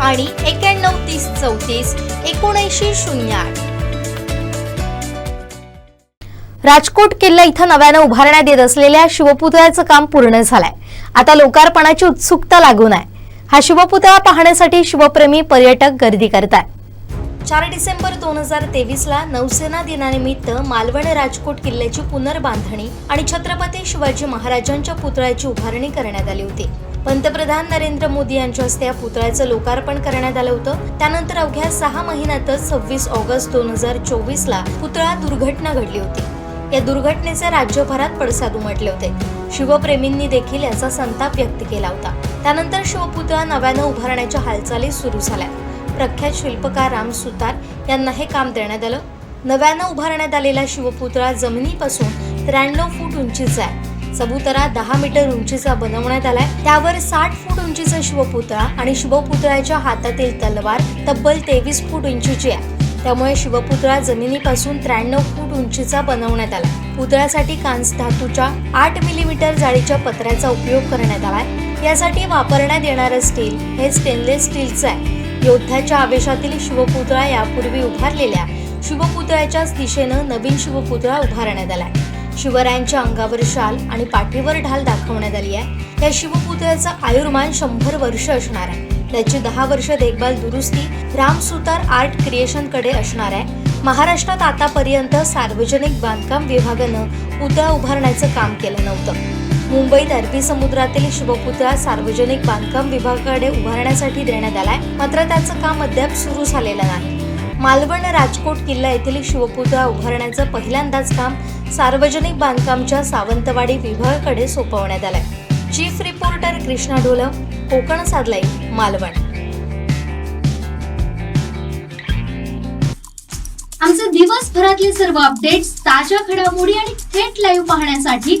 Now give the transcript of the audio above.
आणि एक्याण्णव तीस चौतीस एकोणऐंशी शून्य आठ. राजकोट किल्ला इथं नव्यानं उभारण्यात येत असलेल्या शिवपुतळ्याचं काम पूर्ण झालंय. आता लोकार्पणाची उत्सुकता लागून आहे. हा शिवपुतळा पाहण्यासाठी शिवप्रेमी पर्यटक गर्दी करतात चार डिसेंबर दोन हजार तेवीस ला नौसेना दिनानिमित्त मालवण राजकोट किल्ल्याची पुनर्बांधणी आणि छत्रपती शिवाजी महाराजांच्या पुतळ्याची उभारणी करण्यात आली होती. पंतप्रधान नरेंद्र मोदी यांच्या हस्ते या पुतळ्याचं लोकार्पण करण्यात आलं होतं. त्यानंतर अवघ्या सहा महिन्यातच सव्वीस ऑगस्ट दोन हजार चोवीस ला पुतळा दुर्घटना घडली होती. या दुर्घटनेचे राज्यभरात पडसाद उमटले होते. शिवप्रेमींनी देखील याचा संताप व्यक्त केला होता. त्यानंतर शिवपुतळा नव्यानं उभारण्याच्या हालचाली सुरू झाल्या. प्रख्यात शिल्पकार राम सुतार यांना हे काम देण्यात आलं. नव्यानं उभारण्यात आलेला शिवपुतळा जमिनीपासून त्र्याण्णव फूट उंचीचा आहे. चबुतरा दहा मीटर उंचीचा बनवण्यात आलाय. त्यावर साठ फूट उंचीचा शिवपुतळा आणि शिवपुतळ्याच्या हातातील तलवार तब्बल तेवीस फूट उंचीची आहे. त्यामुळे शिवपुतळा जमिनीपासून त्र्याण्णव फूट उंचीचा बनवण्यात आला पुतळ्यासाठी कांस धातूच्या आठ मिलीमीटर जाळीच्या पत्र्याचा उपयोग करण्यात आलाय. यासाठी वापरण्यात येणारं स्टील हे स्टेनलेस स्टीलचं आहे. योद्ध्याच्या आवेशातील शिवपुतळा यापूर्वी उभारलेल्या शिवपुतळ्याच्याच दिशेनं नवीन शिवपुतळा उभारण्यात आलाय. शिवरायांच्या अंगावर शाल आणि पाठीवर ढाल दाखवण्यात आली आहे. या शिवपुतळ्याचं आयुर्मान शंभर वर्ष असणार आहे. त्याची दहा वर्ष देखभाल दुरुस्ती राम सुतार आर्ट क्रिएशनकडे असणार आहे. महाराष्ट्रात आतापर्यंत सार्वजनिक बांधकाम विभागानं पुतळा उभारण्याचं काम केलं नव्हतं. मुंबईत अरबी समुद्रातील शिवपुतळा सार्वजनिक बांधकाम विभागाकडे उभारण्यासाठी देण्यात आलाय. मात्र त्याचं काम अद्याप सुरू झालेलं नाही. मालवण राजकोट किल्ला येथील शिवपुतळा उभारण्याचं पहिल्यांदाच काम सार्वजनिक बांधकामच्या सावंतवाडी विभागाकडे सोपवण्यात आलंय. चीफ रिपोर्टर कृष्णा ढोलम कोकण साधलाय मालवण. आमचे दिवसभरातले सर्व अपडेट्स ताज्या घडामोडी आणि थेट लाईव्ह पाहण्यासाठी